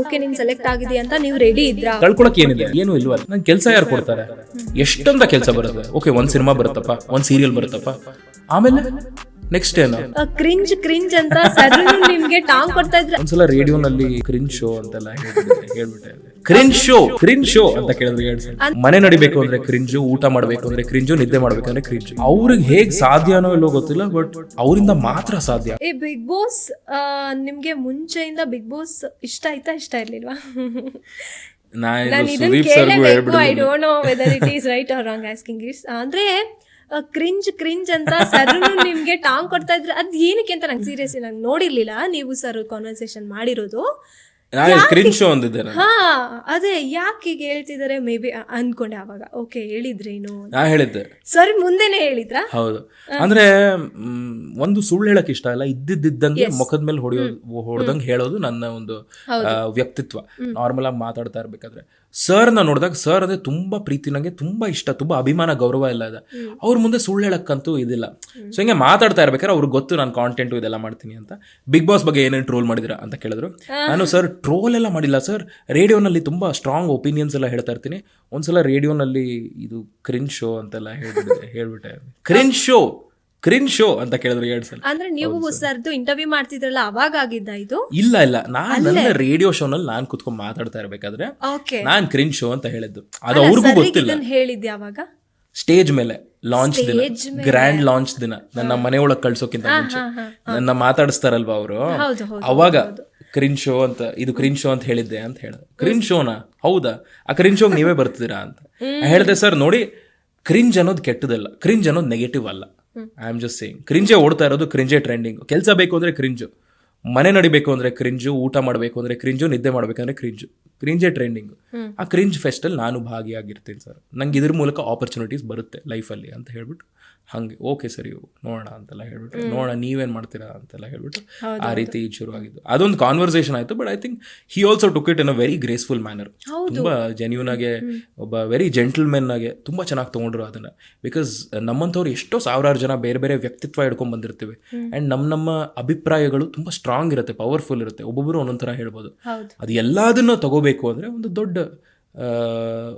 Okay ನೀನ್ select ಆಗಿದೆ ಅಂತ ನೀವು ರೆಡಿ ಇದ್ರಾ? ಕಳ್ಕೊಳಕ್ ಏನಿದೆ? ಏನು ಇಲ್ವಲ್ಲ. ನನ್ ಕೆಲಸ ಯಾರು ಕೊಡ್ತಾರೆ? ಎಷ್ಟೊಂದ ಕೆಲಸ ಬರುತ್ತೆ? ಓಕೆ ಒಂದ್ ಸಿನಿಮಾ ಬರುತ್ತಪ್ಪ ಒಂದ್ ಸೀರಿಯಲ್ ಬರುತ್ತಪ್ಪ. ಆಮೇಲೆ ನೆಕ್ಸ್ಟ್ ಏನು? ಕ್ರಿಂಜ್ ಕ್ರಿಂಜ್ ಅಂತ ಸರ್ ನಿಮ್ಗೆ ಟಾಂಗ್ ಕೊಡ್ತಾ ಇದ್ರ ಒಂದ್ಸಲ ರೇಡಿಯೋನಲ್ಲಿ ಕ್ರಿಂಜ್ ಶೋ ಅಂತೆಲ್ಲ ಹೇಳ್ಬಿಟ್ಟೆ. ಕ್ರಿನ್ ಶೋ ಕ್ರಿಂಜ್ ಶೋ ಅಂತ ಕೇಳಿದ್ರೆ ಮನೆ ನಡಿಬೇಕು ಅಂದ್ರೆ ಕ್ರಿಂಜು ಊಟ ಮಾಡ್ಬೇಕು ಅಂದ್ರೆ ಕ್ರಿಂಜು ನಿದ್ದೆ ಮಾಡ್ಬೇಕಂದ್ರೆ ಕ್ರಿಂಜು ಅವ್ರಿಗೆ ಹೇಗ್ ಸಾಧ್ಯನೋ ಇಲ್ಲೋ ಗೊತ್ತಿಲ್ಲ ಬಟ್ ಅವರಿಂದ ಮಾತ್ರ ಸಾಧ್ಯ. ಈ ಬಿಗ್ ಬಾಸ್ ನಿಮ್ಗೆ ಮುಂಚೆಯಿಂದ ಬಿಗ್ ಬಾಸ್ ಇಷ್ಟ ಆಯ್ತಾ ಇಷ್ಟ ಇರ್ಲಿಲ್ವಾ? ನಾನು ನಾನು ಇದನ್ನ ಸುದೀಪ್ ಸರ್ಗೂ ಕೇಳಬೇಕು I ಹೇಳ್ಬಿಡಿದ್ದೀನಿ don't know whether it is right or wrong asking it's ಅಂದ್ರೆ ಕ್ರಿಂಜ್ ಕ್ರಿಂಜ್ ಅಂತ ಸರ್ ನಿಮ್ಗೆ ಟಾಂಗ್ ಕೊಡ್ತಾ ಇದ್ರೆ ಅದ್ ಏನಕ್ಕೆ ಅಂತ ನಂಗೆ ಸೀರಿಯಸ್ಲಿ ನಂಗೆ ನೋಡಿರ್ಲಿಲ್ಲ. ನೀವು ಸರ್ ಕಾನ್ವರ್ಸೇಷನ್ ಮಾಡಿರೋದು. ನಾನು ಕ್ರಿನ್ ಶೋ ಅಂದಿದ್ದೆ ನಾನು. ಹಾ ಅದೇ ಯಾಕೆ ಈಗ ಹೇಳ್ತಿದ್ದಾರೆ ಮೇ ಬಿ ಅನ್ಕೊಂಡೆ ಅವಾಗ. ಓಕೆ ಹೇಳಿದ್ರೇನು ನಾ ಹೇಳಿದ್ದೆ. ಸರ್ ಮುಂದೆನೆ ಹೇಳಿದ್ರಾ? ಹೌದು. ಅಂದ್ರೆ ಮ್, ಒಂದು ಸುಳ್ಳು ಹೇಳಕ್ ಇಷ್ಟ ಇಲ್ಲ ಇದ್ದಿದ್ದಂಗೆ ಮುಖದ ಮೇಲೆ ಹೊಡೆಯೋ ಹೊಡೆದಂಗೆ ಹೇಳೋದು ನನ್ನ ಒಂದು ಆ, ವ್ಯಕ್ತಿತ್ವ. ನಾರ್ಮಲ್ ಆಗಿ ಮಾತಾಡ್ತಾ ಇರ್ಬೇಕಾದ್ರೆ. ಸರ್ನ ನೋಡಿದಾಗ ಸರ್ ಅಂದರೆ ತುಂಬ ಪ್ರೀತಿ ನನಗೆ ತುಂಬ ಇಷ್ಟ ತುಂಬಾ ಅಭಿಮಾನ ಗೌರವ ಎಲ್ಲ ಇದೆ. ಅವ್ರ ಮುಂದೆ ಸುಳ್ಳು ಹೇಳಕ್ಕಂತೂ ಇದಿಲ್ಲ. ಸೊ ಹಿಂಗೆ ಮಾತಾಡ್ತಾ ಇರ್ಬೇಕಾದ್ರೆ ಅವ್ರಿಗೆ ಗೊತ್ತು ನಾನು ಕಾಂಟೆಂಟು ಇದೆಲ್ಲ ಮಾಡ್ತೀನಿ ಅಂತ. ಬಿಗ್ ಬಾಸ್ ಬಗ್ಗೆ ಏನೇನು ಟ್ರೋಲ್ ಮಾಡಿದಿರಾ ಅಂತ ಕೇಳಿದ್ರು. ನಾನು ಸರ್ ಟ್ರೋಲ್ ಎಲ್ಲ ಮಾಡಿಲ್ಲ ಸರ್. ರೇಡಿಯೋನಲ್ಲಿ ತುಂಬ ಸ್ಟ್ರಾಂಗ್ ಒಪಿನಿಯನ್ಸ್ ಎಲ್ಲ ಹೇಳ್ತಾ ಇರ್ತೀನಿ. ಒಂದ್ಸಲ ರೇಡಿಯೋನಲ್ಲಿ ಇದು ಕ್ರಿನ್ ಶೋ ಅಂತೆಲ್ಲ ಹೇಳ್ಬಿಟ್ಟೆ. ಹೇಳ್ಬಿಟ್ಟೆ ಕ್ರಿನ್ ಶೋ ಕ್ರಿನ್ ಶೋ ಅಂತ ಕೇಳಿದ್ರು ಎರಡ್ ಸಲ. ಅಂದ್ರೆ ನೀವು ಸರ್ದು ಇಂಟರ್ವ್ಯೂ ಮಾಡ್ತಿದ್ರಲ್ಲ ಅವಾಗ ಆಗಿದ್ದ ಇದು? ಇಲ್ಲ ಇಲ್ಲ. ನಾನು ನನ್ನ ರೇಡಿಯೋ ಶೋನಲ್ಲಿ ನಾನ್ ಕುತ್ಕೊಂಡ್ ಮಾತಾಡ್ತಾ ಇರ್ಬೇಕಾದ್ರೆ ನಾನ್ ಕ್ರಿನ್ ಶೋ ಅಂತ ಹೇಳಿದ್ದು. ಅದು ಅವ್ರಿಗೂ ಗೊತ್ತಿಲ್ಲ. ಹೇಳಿದ್ದೆ ಅವಾಗ? ಸ್ಟೇಜ್ ಮೇಲೆ ಲಾಂಚ್ ದಿನ. ಗ್ರ್ಯಾಂಡ್ ಲಾಂಚ್ ದಿನ. ನನ್ನ ಮನೆ ಒಳಗ್ ಕಳ್ಸೋಕ್ಕಿಂತ ಮುಂಚೆ. ನನ್ನ ಮಾತಾಡಿಸ್ತಾರಲ್ವಾ ಅವರು? ಅವಾಗ ಕ್ರಿನ್ ಶೋ ಅಂತ ಇದು ಕ್ರಿನ್ ಶೋ ಅಂತ ಹೇಳಿದ್ದೆ ಅಂತ ಹೇಳ ಕ್ರಿನ್ ಶೋನಾ ಹೌದಾ? ಆ ಕ್ರಿನ್ ಶೋಗೆ ನೀವೇ ಬರ್ತೀರಾ ಅಂತ. ಹೇಳಿದೆ ಸರ್ ನೋಡಿ ಕ್ರಿಂಜ್ ಅನ್ನೋದು ಕೆಟ್ಟದಲ್ಲ ಕ್ರಿಂಜ್ ಅನ್ನೋದು ನೆಗೆಟಿವ್ ಅಲ್ಲ. ಐ ಆಮ್ ಜಸ್ಟ್ ಸೇಯಿಂಗ್ ಕ್ರಿಂಜೆ ಓಡ್ತಾ ಇರೋದು ಕ್ರಿಂಜೆ ಟ್ರೆಂಡಿಂಗ್ ಕೆಲಸ ಬೇಕು ಅಂದ್ರೆ ಕ್ರಿಂಜು ಮನೆ ನಡಿಬೇಕು ಅಂದ್ರೆ ಕ್ರಿಂಜು ಊಟ ಮಾಡಬೇಕು ಅಂದ್ರೆ ಕ್ರಿಂಜು ನಿದ್ದೆ ಮಾಡಬೇಕಂದ್ರೆ ಕ್ರಿಂಜು ಕ್ರಿಂಜೆ ಟ್ರೆಂಡಿಂಗ್ ಆ ಕ್ರಿಂಜ್ ಫೆಸ್ಟಲ್ಲಿ ನಾನು ಭಾಗಿಯಾಗಿರ್ತೀನಿ ಸರ್ ನಂಗೆ ಇದ್ರ ಮೂಲಕ ಆಪರ್ಚುನಿಟೀಸ್ ಬರುತ್ತೆ ಲೈಫಲ್ಲಿ ಅಂತ ಹೇಳ್ಬಿಟ್ಟು ಹಂಗೆ ಓಕೆ ಸರಿ ನೋಡೋಣ ಅಂತೆಲ್ಲ ಹೇಳ್ಬಿಟ್ಟು ನೋಡೋಣ ನೀವೇನು ಮಾಡ್ತೀರಾ ಅಂತೆಲ್ಲ ಹೇಳ್ಬಿಟ್ಟು ಆ ರೀತಿ ಶುರುವಾಗಿದ್ದು. ಅದೊಂದು ಕಾನ್ವರ್ಸೇಷನ್ ಆಯ್ತು but I think he also took it in a very graceful manner ತುಂಬಾ ಜೆನ್ಯೂನ್ ಆಗಿ ಒಬ್ಬ ವೆರಿ ಜೆಂಟಲ್ಮೆನ್ ಆಗಿ ತುಂಬಾ ಚೆನ್ನಾಗಿ ತಗೊಂಡ್ರು ಅದನ್ನ. ಬಿಕಾಸ್ ನಮ್ಮಂಥವ್ರು ಎಷ್ಟೋ ಸಾವಿರಾರು ಜನ ಬೇರೆ ಬೇರೆ ವ್ಯಕ್ತಿತ್ವ ಹಿಡ್ಕೊಂಡ್ ಬಂದಿರ್ತೀವಿ. ಅಂಡ್ ನಮ್ಮ ನಮ್ಮ ಅಭಿಪ್ರಾಯಗಳು ತುಂಬಾ ಸ್ಟ್ರಾಂಗ್ ಇರುತ್ತೆ ಪವರ್ಫುಲ್ ಇರುತ್ತೆ. ಒಬ್ಬೊಬ್ಬರು ಒಂದೊಂದು ಥರ ಹೇಳ್ಬೋದು. ಅದು ಎಲ್ಲದನ್ನ ತಗೋಬೇಕು ಅಂದ್ರೆ ಒಂದು ದೊಡ್ಡ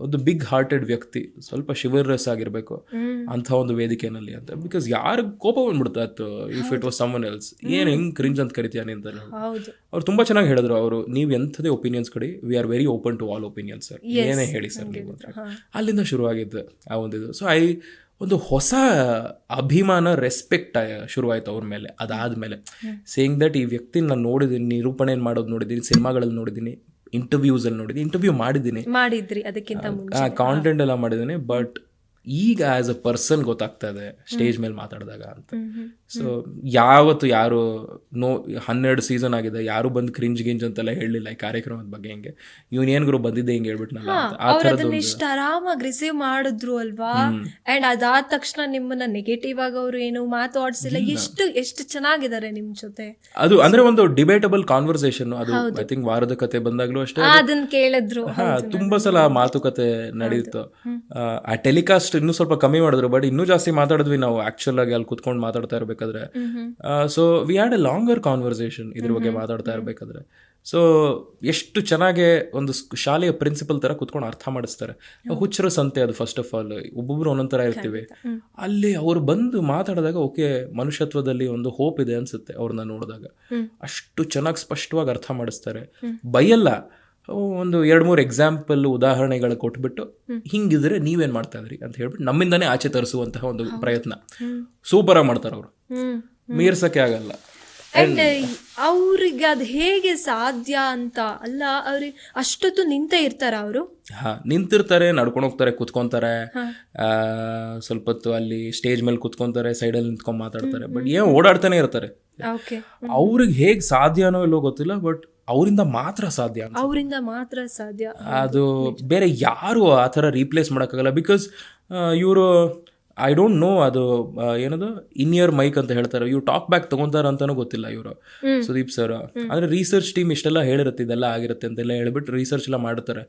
ಒಂದು ಬಿಗ್ ಹಾರ್ಟೆಡ್ ವ್ಯಕ್ತಿ ಸ್ವಲ್ಪ ಶಿವರಸ್ ಆಗಿರ್ಬೇಕು ಅಂತ ಒಂದು ವೇದಿಕೆನಲ್ಲಿ ಅಂತ. ಬಿಕಾಸ್ ಯಾರು ಕೋಪ ಬಂದ್ಬಿಡುತ್ತೆ ಅದು if it was someone else ಏನ್ ಹೆಂಗ್ ಕ್ರಿಂಜ್ ಅಂತ ಕರಿತೀಯ ಅಂತ ಅವ್ರು ತುಂಬಾ ಚೆನ್ನಾಗಿ ಹೇಳಿದ್ರು ಅವರು ನೀವು ಎಂಥದೇ ಒಪಿನಿಯನ್ಸ್ ಕಡಿ we are very open to all opinions sir ಏನೇ ಹೇಳಿ ಸರ್ ನೀವು ಅಂತ. ಅಲ್ಲಿಂದ ಶುರುವಾಗಿದ್ದು ಆ ಒಂದಿದು ಸೊ ಐ ಒಂದು ಹೊಸ ಅಭಿಮಾನ ರೆಸ್ಪೆಕ್ಟ್ ಶುರುವಾಯ್ತು ಅವ್ರ ಮೇಲೆ. ಅದಾದ್ಮೇಲೆ ಸೇಯಿಂಗ್ ದಟ್ ಈ ವ್ಯಕ್ತಿನ ನಾನು ನೋಡಿದ್ದೀನಿ ನಿರೂಪಣೆ ಮಾಡೋದು ನೋಡಿದ್ದೀನಿ ಸಿನಿಮಾಗಳಲ್ಲಿ ನೋಡಿದ್ದೀನಿ ಇಂಟರ್ವ್ಯೂಸ್ ಅಲ್ಲಿ ನೋಡಿದ್ವಿ ಇಂಟರ್ವ್ಯೂ ಮಾಡಿದ್ದೀನಿ. ಮಾಡಿದ್ರಿ ಅದಕ್ಕಿಂತ ಕಾಂಟೆಂಟ್ ಎಲ್ಲ ಮಾಡಿದ್ದೀನಿ ಬಟ್ ಈಗ ಆಸ್ ಅ ಪರ್ಸನ್ ಗೊತ್ತಾಗ್ತಾ ಇದೆ ಸ್ಟೇಜ್ ಮೇಲೆ ಮಾತಾಡಿದಾಗ ಅಂತ. ಸೊ ಯಾವತ್ತು ಯಾರು ನೋ ಹನ್ನೆರಡು ಸೀಸನ್ ಆಗಿದೆ ಯಾರು ಬಂದು ಕ್ರಿಂಜ್ ಗಿಂಜ್ ಅಂತೆಲ್ಲ ಹೇಳಲಿಲ್ಲ ಈ ಕಾರ್ಯಕ್ರಮದ ಬಗ್ಗೆ ಹಿಂಗೆ. ಯೂನಿಯನ್ ಏನ್ ಗುರು ಬಂದಿದ್ದೆ ಹಿಂಗೆ ಹೇಳ್ಬಿಟ್ನಲ್ಲ ಆ ಥರದ್ದು ಇಷ್ಟ ಆರಾಮಾಗಿ ರಿಸೀವ್ ಮಾಡಿದ್ರು ಅಲ್ವಾ? ಅಂಡ್ ಅದಾದ ತಕ್ಷಣ ನಿಮ್ಮನ್ನ ನೆಗೆಟಿವ್ ಆಗಿ ಅವರು ಏನು ಮಾತಾಡ್ಸಿಲ್ಲ ಎಷ್ಟು ಎಷ್ಟು ಚೆನ್ನಾಗಿದ್ದಾರೆ ನಿಮ್ ಜೊತೆ. ಅದು ಅಂದ್ರೆ ಒಂದು ಡಿಬೇಟಬಲ್ ಕಾನ್ವರ್ಸೇಷನ್ ಅದು ಐ ಥಿಂಕ್ ವಾರದ ಕತೆ ಬಂದಾಗ್ಲೂ ಅಷ್ಟೇ. ಅದನ್ನ ಕೇಳಿದ್ರು. ತುಂಬಾ ಸಲ ಮಾತುಕತೆ ನಡೆಯಿತು ಆ ಟೆಲಿಕಾಸ್ಟ್ ಇನ್ನೂ ಸ್ವಲ್ಪ ಕಮ್ಮಿ ಮಾಡಿದ್ರು. ಬಟ್ ಇನ್ನೂ ಜಾಸ್ತಿ ಮಾತಾಡಿದ್ವಿ ನಾವು. ಆಕ್ಚುಲ್ ಆಗಿ ಅಲ್ಲಿ ಕುತ್ಕೊಂಡು ಮಾತಾಡ್ತಾ ಇರಬೇಕಾದ್ರೆ. So we had a longer conversation ಇದ್ರ ಬಗ್ಗೆ ಮಾತಾಡ್ತಾ ಇರಬೇಕಾದ್ರೆ. ಸೊ ಎಷ್ಟು ಚೆನ್ನಾಗಿ ಒಂದು ಶಾಲೆಯ ಪ್ರಿನ್ಸಿಪಲ್ ತರ ಕುತ್ಕೊಂಡು ಅರ್ಥ ಮಾಡಿಸ್ತಾರೆ. ಹುಚ್ಚರ ಸಂತೆ ಅದು ಫಸ್ಟ್ ಆಫ್ ಆಲ್ ಒಬ್ಬೊಬ್ರು ಒಂದೊಂದ್ ತರ ಇರ್ತೀವಿ. ಅಲ್ಲಿ ಅವರು ಬಂದು ಮಾತಾಡಿದಾಗ ಓಕೆ ಮನುಷ್ಯತ್ವದಲ್ಲಿ ಒಂದು ಹೋಪ್ ಇದೆ ಅನ್ಸುತ್ತೆ ಅವ್ರನ್ನ ನೋಡಿದಾಗ. ಅಷ್ಟು ಚೆನ್ನಾಗಿ ಸ್ಪಷ್ಟವಾಗಿ ಅರ್ಥ ಮಾಡಿಸ್ತಾರೆ. ಬೈಯಲ್ಲ. ಒಂದು ಎರಡು ಮೂರು ಎಕ್ಸಾಂಪಲ್ ಉದಾಹರಣೆಗಳು ಕೊಟ್ಬಿಟ್ಟು ಹಿಂಗಿದ್ರೆ ನೀವೇನ್ ಮಾಡ್ತಾ ಇದ್ರಿ ಅಂತ ಹೇಳ್ಬಿಟ್ಟು ನಮ್ಮಿಂದನೇ ಆಚೆ ತರಿಸುವಂತಹ ಒಂದು ಪ್ರಯತ್ನ. ಸೂಪರ್ ಆಗಿ ಮಾಡ್ತಾರೆ ಅವರು. ಮೀರ್ಸಕ್ಕೆ ಆಗಲ್ಲ. ಅಂಡ್ ಅವ್ರಿಗೆ ಅದು ಹೇಗೆ ಸಾಧ್ಯ ಅಂತ ಅಲ್ಲ ಅವ್ರಿಗೆ ಅಷ್ಟೊತ್ತು ನಿಂತೇ ಇರ್ತಾರ ಅವರು? ಹಾ ನಿಂತಿರ್ತಾರೆ ನಡ್ಕೊಂಡು ಹೋಗ್ತಾರೆ ಕುತ್ಕೊಂತಾರೆ. ಸ್ವಲ್ಪ ಹೊತ್ತು ಅಲ್ಲಿ ಸ್ಟೇಜ್ ಮೇಲೆ ಕುತ್ಕೊಂತಾರೆ ಸೈಡಲ್ಲಿ ನಿಂತ್ಕೊಂಡ್ ಮಾತಾಡ್ತಾರೆ. ಬಟ್ ಏನ್ ಓಡಾಡ್ತಾನೆ ಇರ್ತಾರೆ. ಓಕೆ ಹೇಗೆ ಸಾಧ್ಯ ಸಾಧ್ಯನೋ ಇಲ್ಲೋ ಗೊತ್ತಿಲ್ಲ ಬಟ್ ಅವರಿಂದ ಮಾತ್ರ ಸಾಧ್ಯ ಅವರಿಂದ ಮಾತ್ರ ಸಾಧ್ಯ. ಅದು ಬೇರೆ ಯಾರು ಆ ಥರ ರೀಪ್ಲೇಸ್ ಮಾಡೋಕ್ಕಾಗಲ್ಲ ಬಿಕಾಸ್ ಇವರು ಐ ಡೋಂಟ್ ನೋ ಅದು ಏನದು ಇನ್ ಇಯರ್ ಮೈಕ್ ಅಂತ ಹೇಳ್ತಾರೆ. ಇವ್ರು ಟಾಕ್ ಬ್ಯಾಕ್ ತಗೊಂತಾರ ಅಂತಾನೂ ಗೊತ್ತಿಲ್ಲ ಇವರು. ಸುದೀಪ್ ಸರ್ ಅಂದ್ರೆ ರಿಸರ್ಚ್ ಟೀಮ್ ಇಷ್ಟೆಲ್ಲ ಹೇಳಿರುತ್ತೆ ಇದೆಲ್ಲ ಆಗಿರುತ್ತೆ ಅಂತೆಲ್ಲ ಹೇಳ್ಬಿಟ್ಟು ರಿಸರ್ಚ್ ಎಲ್ಲ ಮಾಡ್ತಾರೆ.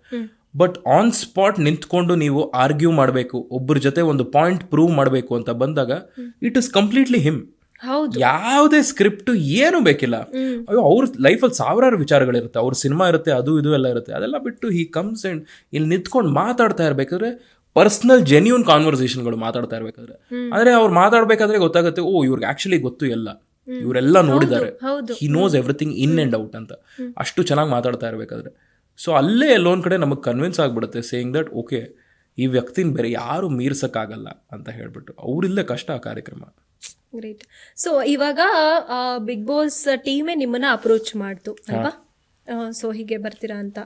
ಬಟ್ ಆನ್ ಸ್ಪಾಟ್ ನಿಂತ್ಕೊಂಡು ನೀವು ಆರ್ಗ್ಯೂ ಮಾಡಬೇಕು ಒಬ್ಬರ ಜೊತೆ ಒಂದು ಪಾಯಿಂಟ್ ಪ್ರೂವ್ ಮಾಡಬೇಕು ಅಂತ ಬಂದಾಗ ಇಟ್ ಇಸ್ ಕಂಪ್ಲೀಟ್ಲಿ ಹಿಮ್ ಯಾವುದೇ ಸ್ಕ್ರಿಪ್ಟ್ ಏನು ಬೇಕಿಲ್ಲ. ಅಯ್ಯೋ ಅವ್ರ ಲೈಫಲ್ಲಿ ಸಾವಿರಾರು ವಿಚಾರಗಳಿರುತ್ತೆ. ಅವ್ರ ಸಿನಿಮಾ ಇರುತ್ತೆ ಅದು ಇದು ಎಲ್ಲ ಇರುತ್ತೆ. ಅದೆಲ್ಲ ಬಿಟ್ಟು ಹೀ ಕಮ್ಸ್ ಅಂಡ್ ಇಲ್ಲಿ ನಿಂತ್ಕೊಂಡು ಮಾತಾಡ್ತಾ ಇರ್ಬೇಕಾದ್ರೆ ಪರ್ಸನಲ್ ಜೆನ್ಯೂನ್ ಕಾನ್ವರ್ಸೇಷನ್ಗಳು ಮಾತಾಡ್ತಾ ಇರ್ಬೇಕಾದ್ರೆ. ಅಂದ್ರೆ ಅವ್ರು ಮಾತಾಡ್ಬೇಕಾದ್ರೆ ಗೊತ್ತಾಗುತ್ತೆ ಓ ಇವ್ರಿಗೆ ಆಕ್ಚುಲಿ ಗೊತ್ತು ಎಲ್ಲ. ಇವರೆಲ್ಲ ನೋಡಿದ್ದಾರೆ. He knows everything in and out ಅಂತ. ಅಷ್ಟು ಚೆನ್ನಾಗಿ ಮಾತಾಡ್ತಾ ಇರಬೇಕಾದ್ರೆ. ಸೊ ಅಲ್ಲೇ ಎಲ್ಲೊಂದ್ ಕಡೆ ನಮಗೆ ಕನ್ವಿನ್ಸ್ ಆಗಿಬಿಡುತ್ತೆ ಸೇಯಿಂಗ್ ದಟ್ ಓಕೆ ಈ ವ್ಯಕ್ತಿನ ಬೇರೆ ಯಾರು ಮೀರ್ಸಕ್ಕಾಗಲ್ಲ ಅಂತ ಹೇಳ್ಬಿಟ್ಟು. ಅವರಿಲ್ಲೇ ಕಷ್ಟ ಆ ಕಾರ್ಯಕ್ರಮ. ಗ್ರೇಟ್ ಸೊ ಇವಾಗ ಬಿಗ್ ಬಾಸ್ ಟೀಮೇ ನಿಮ್ಮನ್ನ ಅಪ್ರೋಚ್ ಮಾಡ್ತು ಅಲ್ವಾ? ಸೊ ಹೀಗೆ ಬರ್ತೀರಾ ಅಂತ.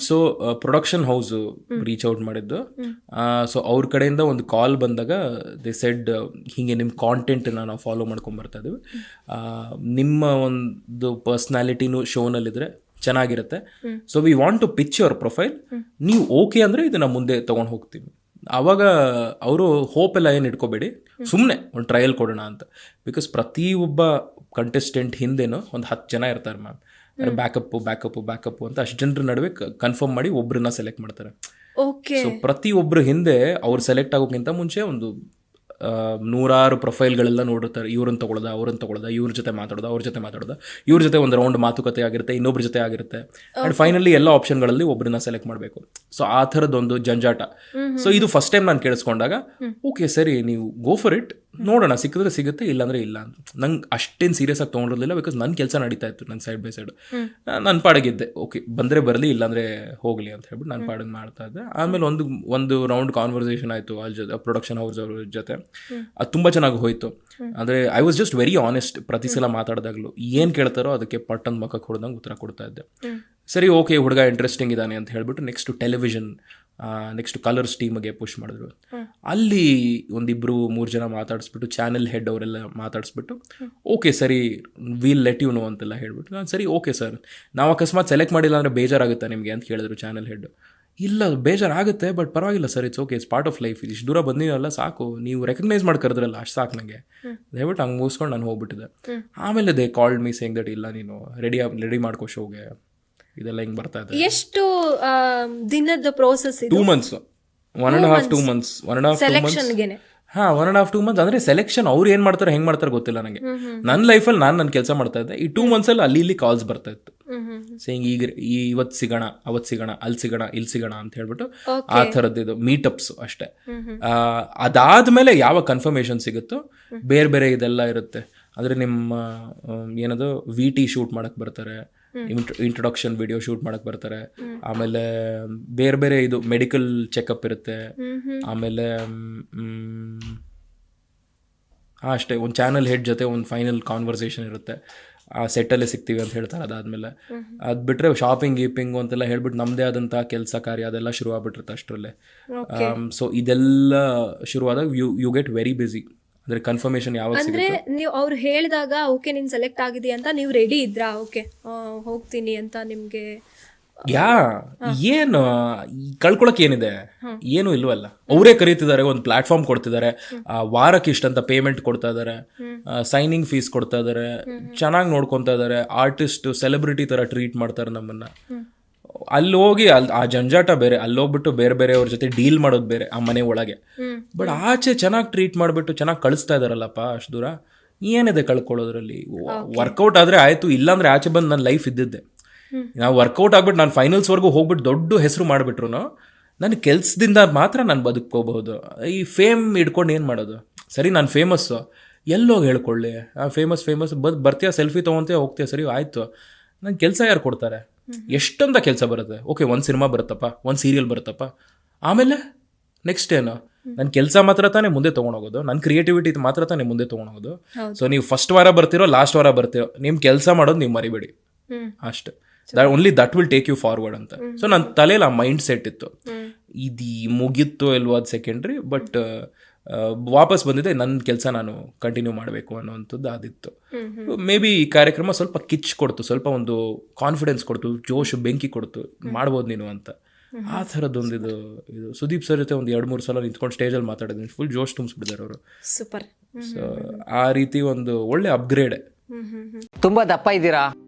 So production house reach out ಮಾಡಿದ್ದು. ಸೊ ಅವ್ರ ಕಡೆಯಿಂದ ಒಂದು ಕಾಲ್ ಬಂದಾಗ ದೇ ಸೆಡ್ ಹೀಗೆ ನಿಮ್ಮ ಕಾಂಟೆಂಟ್ನ ನಾವು ಫಾಲೋ ಮಾಡ್ಕೊಂಡು ಬರ್ತಾ ಇದ್ವಿ ಆ, ನಿಮ್ಮ ಒಂದು ಪರ್ಸ್ನಾಲಿಟಿನೂ ಶೋನಲ್ಲಿದ್ರೆ ಚೆನ್ನಾಗಿರುತ್ತೆ. So we want to pitch your profile ನೀವು ಓಕೆ ಅಂದರೆ ಇದನ್ನ ಮುಂದೆ ತೊಗೊಂಡು ಹೋಗ್ತೀವಿ. ಆವಾಗ ಅವರು ಹೋಪ್ ಎಲ್ಲ ಏನು ಇಟ್ಕೋಬೇಡಿ? ಸುಮ್ಮನೆ ಒಂದು ಟ್ರಯಲ್ ಕೊಡೋಣ ಅಂತ. ಬಿಕಾಸ್ ಪ್ರತಿಯೊಬ್ಬ ಕಂಟೆಸ್ಟೆಂಟ್ ಹಿಂದೆನೂ ಒಂದು ಹತ್ತು ಜನ ಇರ್ತಾರೆ ಮ್ಯಾಮ್ ಬ್ಯಾಕಪ್ಪು ಬ್ಯಾಕಪ್ ಬ್ಯಾಕಪ್ ಅಂತ ಅಷ್ಟು ಜನರ ನಡುವೆ ಕನ್ಫರ್ಮ್ ಮಾಡಿ ಒಬ್ಬರನ್ನ ಸೆಲೆಕ್ಟ್ ಮಾಡ್ತಾರೆ. ಓಕೆ ಸೊ ಪ್ರತಿಯೊಬ್ಬರು ಹಿಂದೆ ಅವ್ರು ಸೆಲೆಕ್ಟ್ ಆಗೋಕ್ಕಿಂತ ಮುಂಚೆ ಒಂದು ನೂರಾರು ಪ್ರೊಫೈಲ್ಗಳೆಲ್ಲ ನೋಡಿರ್ತಾರೆ. ಇವ್ರನ್ನ ತಗೊಳ್ದ ಅವ್ರನ್ನ ತಗೊಳ್ದ ಇವ್ರ ಜೊತೆ ಮಾತಾಡ್ದ ಅವ್ರ ಜೊತೆ ಮಾತಾಡ್ದ. ಇವ್ರ ಜೊತೆ ಒಂದು ರೌಂಡ್ ಮಾತುಕತೆ ಆಗಿರುತ್ತೆ ಇನ್ನೊಬ್ರ ಜೊತೆ ಆಗಿರುತ್ತೆ. ಅಂಡ್ ಫೈನಲಿ ಎಲ್ಲ ಆಪ್ಷನ್ಗಳಲ್ಲಿ ಒಬ್ಬರನ್ನ ಸೆಲೆಕ್ಟ್ ಮಾಡಬೇಕು. ಸೊ ಆ ಥರದ್ದೊಂದು ಜಂಜಾಟ. ಸೊ ಇದು ಫಸ್ಟ್ ಟೈಮ್ ನಾನು ಕೇಳಿಸ್ಕೊಂಡಾಗ ಓಕೆ ಸರಿ ನೀವು ಗೋ ಫಾರ್ ಇಟ್ ನೋಡೋಣ ಸಿಕ್ಕಿದ್ರೆ ಸಿಗುತ್ತೆ ಇಲ್ಲಾಂದ್ರೆ ಇಲ್ಲ ಅಂತ. ನಂಗೆ ಅಷ್ಟೇನು ಸೀರಿಯಸ್ ಆಗಿ ತೊಗೊಂಡಿರಲಿಲ್ಲ ಬಿಕಾಸ್ ನನ್ನ ಕೆಲಸ ನಡೀತಾ ಇತ್ತು ನನ್ನ ಸೈಡ್ ಬೈ ಸೈಡ್ ನನ್ನ ಪಾಡಿಗಿದ್ದೆ. ಓಕೆ ಬಂದರೆ ಬರಲಿ ಇಲ್ಲಾಂದ್ರೆ ಹೋಗಲಿ ಅಂತ ಹೇಳ್ಬಿಟ್ಟು ನಾನು ಪಾಡನ್ನು ಮಾಡ್ತಾ ಇದ್ದೆ. ಆಮೇಲೆ ಒಂದು ಒಂದು ರೌಂಡ್ ಕಾನ್ವರ್ಸೇಷನ್ ಆಯಿತು ಅಲ್ಲಿ ಜೊತೆ ಪ್ರೊಡಕ್ಷನ್ ಹೌಸ್ ಅವ್ರ ಜೊತೆ. ಅದು ತುಂಬ ಚೆನ್ನಾಗಿ ಹೋಯ್ತು. ಅಂದರೆ I was just very honest ಪ್ರತಿ ಸಲ ಮಾತಾಡಿದಾಗಲೂ. ಏನು ಕೇಳ್ತಾರೋ ಅದಕ್ಕೆ ಪಟ್ಟನ್ ಮಕ್ಕಕ್ಕೆ ಹೊಡೆದಂಗೆ ಉತ್ತರ ಕೊಡ್ತಾ ಇದ್ದೆ. ಸರಿ ಓಕೆ ಹುಡುಗ ಇಂಟ್ರೆಸ್ಟಿಂಗ್ ಇದ್ದಾನೆ ಅಂತ ಹೇಳ್ಬಿಟ್ಟು ನೆಕ್ಸ್ಟ್ ಟೆಲಿವಿಷನ್ ನೆಕ್ಸ್ಟ್ ಕಲರ್ಸ್ ಟೀಮ್ಗೆ ಪುಷ್ ಮಾಡಿದ್ರು. ಅಲ್ಲಿ ಒಂದಿಬ್ರು ಮೂರು ಜನ ಮಾತಾಡಿಸ್ಬಿಟ್ಟು ಚಾನೆಲ್ ಹೆಡ್ ಅವರೆಲ್ಲ ಮಾತಾಡಿಸ್ಬಿಟ್ಟು ಓಕೆ ಸರಿ ವಿಲ್ ಲೆಟ್ ಯು ನೋ ಅಂತೆಲ್ಲ ಹೇಳ್ಬಿಟ್ಟು ನಾನು ಸರಿ ಓಕೆ ಸರ್ ನಾವು ಅಕಸ್ಮಾತ್ ಸೆಲೆಕ್ಟ್ ಮಾಡಿಲ್ಲ ಅಂದರೆ ಬೇಜಾರಾಗುತ್ತೆ ನಿಮಗೆ? ಅಂತ ಹೇಳಿದ್ರು ಚಾನೆಲ್ ಹೆಡ್ ಇಲ್ಲ ಬೇಜಾರಾಗುತ್ತೆ ಬಟ್ ಪರವಾಗಿಲ್ಲ sir it's okay it's part of life ಇಷ್ಟು ದೂರ ಬಂದಿರಲ್ಲ ಸಾಕು. ನೀವು ರೆಕಗ್ನೈಸ್ ಮಾಡಿ ಕರೆದ್ರಲ್ಲ ಅಷ್ಟು ಸಾಕು ನನಗೆ ದಯವಿಟ್ಟು ಹಂಗೆ ಮುಗಿಸ್ಕೊಂಡು ನಾನು ಹೋಗ್ಬಿಟ್ಟಿದೆ ಆಮೇಲೆ they called me saying that ಇಲ್ಲ ನೀನು ರೆಡಿ ರೆಡಿ ಮಾಡ್ಕೋ ಶೋಗೆ ಇದೆಲ್ಲ ಹೆಂಗ್ ಬರ್ತಾ ಇದೆ? ಎಷ್ಟು ಆ, ದಿನದ ಪ್ರೋಸೆಸ್ ಇದು? Two months one and half two months one and half two months ಸೆಲೆಕ್ಷನ್ಗೆನೆ ಹಾ one and half two months ಅಂದ್ರೆ ಸೆಲೆಕ್ಷನ್ ಅವ್ರು ಏನ್ ಮಾಡ್ತಾರೆ ಹೆಂಗ್ ಮಾಡ್ತಾರೆ ಗೊತ್ತಿಲ್ಲ ನನಗೆ ನನ್ನ ಲೈಫಲ್ಲಿ ನಾನು ನನ್ನ ಕೆಲಸ ಮಾಡ್ತಾ ಇದ್ದೆ. ಈ ಟೂ ಮಂತ್ಸ್ ಅಲ್ಲಿ ಅಲ್ಲಿ ಇಲ್ಲಿ ಕಾಲ್ಸ್ ಬರ್ತಾ ಇತ್ತು. ಸೇಯಿಂಗ್ ಈಗ ಈ ಇವತ್ತು ಸಿಗೋಣ ಅವತ್ತು ಸಿಗೋಣ ಅಲ್ಲಿ ಸಿಗೋಣ ಇಲ್ಲಿ ಸಿಗೋಣ ಅಂತ ಹೇಳ್ಬಿಟ್ಟು ಆ ಥರದ್ದು ಇದು ಮೀಟಪ್ಸ್ ಅಷ್ಟೇ. ಆ, ಅದಾದ್ಮೇಲೆ ಯಾವ ಕನ್ಫರ್ಮೇಶನ್ ಸಿಗುತ್ತೋ ಬೇರೆ ಬೇರೆ ಇದೆಲ್ಲ ಇರುತ್ತೆ. ಅಂದ್ರೆ ನಿಮ್ಮ ಆ, ಏನದು ವಿ ಟಿ ಶೂಟ್ ಮಾಡಕ್ ಬರ್ತಾರೆ. ಇಂಟ್ರೊಡಕ್ಷನ್ ವಿಡಿಯೋ ಶೂಟ್ ಮಾಡಕ್ ಬರ್ತಾರೆ. ಆಮೇಲೆ ಬೇರೆ ಬೇರೆ ಇದು ಮೆಡಿಕಲ್ ಚೆಕಪ್ ಇರುತ್ತೆ. ಆಮೇಲೆ ಹಾ ಅಷ್ಟೇ ಒಂದು ಚಾನಲ್ ಹೆಡ್ ಜೊತೆ ಒಂದು ಫೈನಲ್ ಕಾನ್ವರ್ಸೇಷನ್ ಇರುತ್ತೆ. ಆ ಸೆಟ್ಟಲ್ಲೇ ಸಿಗ್ತೀವಿ ಅಂತ ಹೇಳ್ತಾರೆ ಅದಾದ್ಮೇಲೆ. ಅದು ಬಿಟ್ಟರೆ ಶಾಪಿಂಗ್ ಗೀಪಿಂಗು ಅಂತೆಲ್ಲ ಹೇಳ್ಬಿಟ್ಟು ನಮ್ಮದೇ ಆದಂಥ ಕೆಲಸ ಕಾರ್ಯ ಅದೆಲ್ಲ ಶುರು ಆಗ್ಬಿಟ್ಟಿರುತ್ತೆ ಅಷ್ಟರಲ್ಲೇ ಸೊ ಇದೆಲ್ಲ ಶುರುವಾದಾಗ you you get very busy ಅಂದರೆ ಕನ್ಫರ್ಮೇಷನ್ ಯಾವಾಗ ಅಂದ್ರೆ ಸಿಗುತ್ತೆ? ನೀವು ಅವ್ರು ಹೇಳಿದಾಗ ಓಕೆ ನೀನ್ ಸೆಲೆಕ್ಟ್ ಆಗಿದೆಯಾ ಅಂತ ನೀವು ರೆಡಿ ಇದ್ರಾ? ಓಕೆ ಹೋಗ್ತೀನಿ ಅಂತ ನಿಮ್ಗೆ? ಯಾ ಏನು ಕಳ್ಕೊಳಕ್ ಏನಿದೆ? ಏನು ಇಲ್ವಲ್ಲ. ಅವರೇ ಕರೀತಿದ್ದಾರೆ ಒಂದು ಪ್ಲಾಟ್ಫಾರ್ಮ್ ಕೊಡ್ತಿದ್ದಾರೆ ವಾರಕ್ಕೆ ಇಷ್ಟಂತ ಪೇಮೆಂಟ್ ಕೊಡ್ತಾ ಇದಾರೆ. ಸೈನಿಂಗ್ ಫೀಸ್ ಕೊಡ್ತಾ ಇದಾರೆ. ಚೆನ್ನಾಗಿ ನೋಡ್ಕೊಂತ ಇದಾರೆ. ಆರ್ಟಿಸ್ಟ್ ಸೆಲೆಬ್ರಿಟಿ ತರ ಟ್ರೀಟ್ ಮಾಡ್ತಾರೆ ನಮ್ಮನ್ನ. ಅಲ್ಲಿ ಹೋಗಿ ಅಲ್ಲಿ ಆ ಜಂಜಾಟ ಬೇರೆ ಅಲ್ಲಿ ಹೋಗ್ಬಿಟ್ಟು ಬೇರೆ ಬೇರೆಯವ್ರ ಜೊತೆ ಡೀಲ್ ಮಾಡೋದು ಬೇರೆ ಆ ಮನೆ ಒಳಗೆ. ಬಟ್ ಆಚೆ ಚೆನ್ನಾಗಿ ಟ್ರೀಟ್ ಮಾಡಿಬಿಟ್ಟು ಚೆನ್ನಾಗಿ ಕಳಿಸ್ತಾ ಇದಾರಲ್ಲಪ್ಪ ಅಷ್ಟು ದೂರ ಏನಿದೆ ಕಳ್ಕೊಳ್ಳೋದ್ರಲ್ಲಿ? ವರ್ಕೌಟ್ ಆದ್ರೆ ಆಯ್ತು ಇಲ್ಲಾಂದ್ರೆ ಆಚೆ ಬಂದು ನನ್ನ ಲೈಫ್ ಇದ್ದಿದ್ದೆ. ನಾವು ವರ್ಕೌಟ್ ಆಗ್ಬಿಟ್ಟು ನಾನು ಫೈನಲ್ಸ್ವರೆಗೂ ಹೋಗ್ಬಿಟ್ಟು ದೊಡ್ಡ ಹೆಸರು ಮಾಡಿಬಿಟ್ರು ನನ್ನ ಕೆಲಸದಿಂದ ಮಾತ್ರ ನಾನು ಬದುಕೋಬಹುದು ಈ ಫೇಮ್ ಇಟ್ಕೊಂಡು ಏನು ಮಾಡೋದು? ಸರಿ ನಾನು ಫೇಮಸ್ಸು ಎಲ್ಲೋಗಿ ಹೇಳ್ಕೊಳ್ಳಿ. ಫೇಮಸ್ ಫೇಮಸ್ ಬದ್ ಬರ್ತೀಯ ಸೆಲ್ಫಿ ತೊಗೊಂತೀಯ ಹೋಗ್ತೀಯ ಸರಿ ಆಯ್ತು. ನನ್ನ ಕೆಲಸ ಯಾರು ಕೊಡ್ತಾರೆ? ಎಷ್ಟಂತ ಕೆಲಸ ಬರುತ್ತೆ. ಓಕೆ ಒಂದು ಸಿನಿಮಾ ಬರುತ್ತಪ್ಪ ಒಂದು ಸೀರಿಯಲ್ ಬರುತ್ತಪ್ಪ. ಆಮೇಲೆ ನೆಕ್ಸ್ಟ್ ಏನು? ನನ್ನ ಕೆಲಸ ಮಾತ್ರ ತಾನೇ ಮುಂದೆ ತೊಗೊಂಡೋಗೋದು. ನನ್ನ ಕ್ರಿಯೇಟಿವಿಟಿ ಮಾತ್ರ ತಾನೇ ಮುಂದೆ ತೊಗೊಂಡೋಗೋದು. ಸೊ ನೀವು ಫಸ್ಟ್ ವಾರ ಬರ್ತಿರೋ ಲಾಸ್ಟ್ ವಾರ ಬರ್ತೀರೋ ನಿಮ್ಮ ಕೆಲಸ ಮಾಡೋದು ನೀವು ಮರಿಬೇಡಿ. ಅಷ್ಟು. That only that will take you forward ಅಂತ. ಸೊ ನನ್ನ ತಲೆಯಲ್ಲಿ ಆ ಮೈಂಡ್ ಸೆಟ್ ಇತ್ತು ಇದು ಮುಗಿತ್ತು ಇಲ್ವೋ ಅದು ಸೆಕೆಂಡ್ರಿ ಬಟ್ ವಾಪಸ್ ಬಂದಿದೆ ನನ್ನ ಕೆಲಸ ನಾನು ಕಂಟಿನ್ಯೂ ಮಾಡಬೇಕು ಅನ್ನೋವಂಥದ್ದು ಅದಿತ್ತು ಮೇ ಬಿ ಈ ಕಾರ್ಯಕ್ರಮ ಸ್ವಲ್ಪ ಕಿಚ್ ಕೊಡ್ತು ಸ್ವಲ್ಪ ಒಂದು ಕಾನ್ಫಿಡೆನ್ಸ್ ಕೊಡ್ತು ಜೋಶ್ ಬೆಂಕಿ ಕೊಡ್ತು ಮಾಡ್ಬೋದು ನೀನು ಅಂತ. ಆ ಥರದ್ದೊಂದು ಇದು ಇದು. ಸುದೀಪ್ ಸರ್ ಜೊತೆ ಒಂದು ಎರಡು ಮೂರು ಸಲ ನಿಂತ್ಕೊಂಡು ಸ್ಟೇಜಲ್ಲಿ ಮಾತಾಡಿದ್ವಿ. ಫುಲ್ ಜೋಶ್ ತುಂಬಿಸ್ಬಿಟ್ಟಿದ್ದಾರೆ ಅವರು. ಸೂಪರ್ ಸೊ ಆ ರೀತಿ ಒಂದು ಒಳ್ಳೆ ಅಪ್ಗ್ರೇಡ್ ತುಂಬಾ ದಪ್ಪ ಇದ್ದೀರಾ?